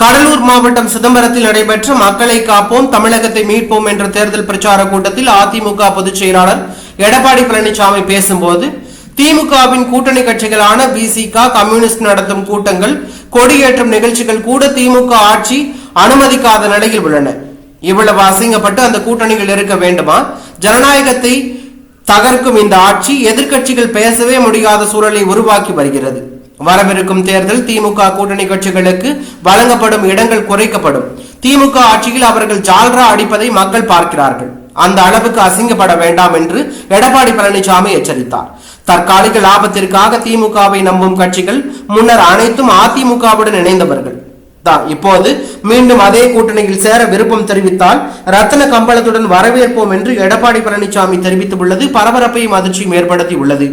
கடலூர் மாவட்டம் சிதம்பரத்தில் நடைபெற்ற மக்களை காப்போம் தமிழகத்தை மீட்போம் என்ற தேர்தல் பிரச்சார கூட்டத்தில் அதிமுக பொதுச் செயலாளர் எடப்பாடி பழனிசாமி பேசும்போது திமுகவின் கூட்டணி கட்சிகளான பிசிக கம்யூனிஸ்ட் நடத்தும் கூட்டங்கள் கொடியேற்றும் நிகழ்ச்சிகள் கூட திமுக ஆட்சி அனுமதிக்காத நிலையில் உள்ளன. இவ்வளவு அசிங்கப்பட்டு அந்த கூட்டணிகள் இருக்க வேண்டுமா? ஜனநாயகத்தை தகர்க்கும் இந்த ஆட்சி எதிர்க்கட்சிகள் பேசவே முடியாத சூழலை உருவாக்கி வருகிறது. வரவிருக்கும் தேர்தல் திமுக கூட்டணி கட்சிகளுக்கு வழங்கப்படும் இடங்கள் குறைக்கப்படும். திமுக ஆட்சியில் அவர்கள் ஜால்ரா அடிப்பதை மக்கள் பார்க்கிறார்கள். அந்த அளவுக்கு அசிங்கப்பட வேண்டாம் என்று எடப்பாடி பழனிசாமி எச்சரித்தார். தற்காலிக லாபத்திற்காக திமுகவை நம்பும் கட்சிகள் முன்னர் அனைத்தும் அதிமுகவுடன் இணைந்தவர்கள். தான் இப்போது மீண்டும் அதே கூட்டணியில் சேர விருப்பம் தெரிவித்தால் ரத்தன கம்பளத்துடன் வரவேற்போம் என்று எடப்பாடி பழனிசாமி தெரிவித்துள்ளது. பரபரப்பையும் அதிர்ச்சியும் ஏற்படுத்தி உள்ளது